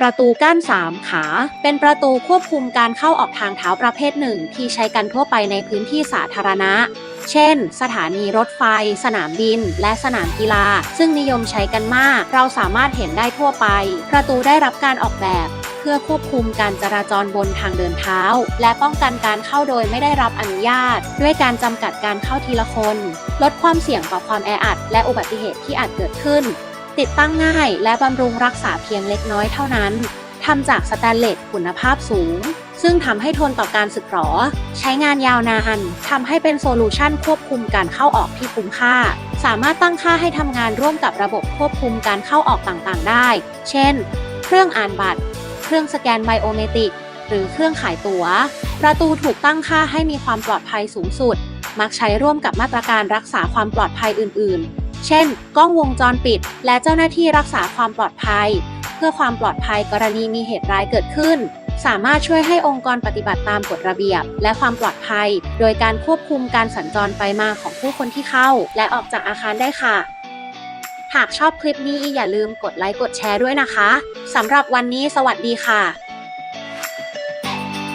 ประตูกั้น3 ขา เป็นประตูควบคุมการเข้าออกทางเท้าประเภทหนึ่งที่ใช้กันทั่วไปในพื้นที่สาธารณะ เช่น สถานีรถไฟ สนามบิน และสนามกีฬา ซึ่งนิยมใช้กันมาก เราสามารถเห็นได้ทั่วไป ประตูได้รับการออกแบบเพื่อควบคุมการจราจรบนทางเดินเท้า และป้องกันการเข้าโดยไม่ได้รับอนุญาต ด้วยการจำกัดการเข้าทีละคน ลดความเสี่ยงต่อความแออัด และอุบัติเหตุที่อาจเกิดขึ้น ติดตั้งง่ายและบำรุงรักษาเพียงเล็กน้อยเท่านั้นทำจากสแตนเลสคุณภาพสูง ซึ่งทำให้ทนต่อการสึกหรอ ใช้งานยาวนานทำให้เป็นโซลูชันควบคุมการเข้าออกที่คุ้มค่า สามารถตั้งค่าให้ทำงานร่วมกับระบบควบคุมการเข้าออกต่างๆ ได้ เช่น เครื่องอ่านบัตร เครื่องสแกนไบโอเมตริก หรือเครื่องขายตัว๋ว ประตูถูกตั้งค่าให้มีความปลอดภัยสูงสุด มักใช้ร่วมกับมาตรการรักษาความปลอดภัยอื่น ๆ เช่น กล้องวงจรปิด และเจ้าหน้าที่รักษาความปลอดภัย เพื่อความปลอดภัยกรณีมีเหตุร้ายเกิดขึ้น สามารถช่วยให้องค์กรปฏิบัติตามกฎระเบียบ และความปลอดภัย โดยการควบคุมการสัญจรไปมาของผู้คนที่เข้า และออกจากอาคารได้ค่ะ หากชอบคลิปนี้อย่าลืมกดไลค์กดแชร์ด้วยนะคะสำหรับวันนี้สวัสดีค่ะ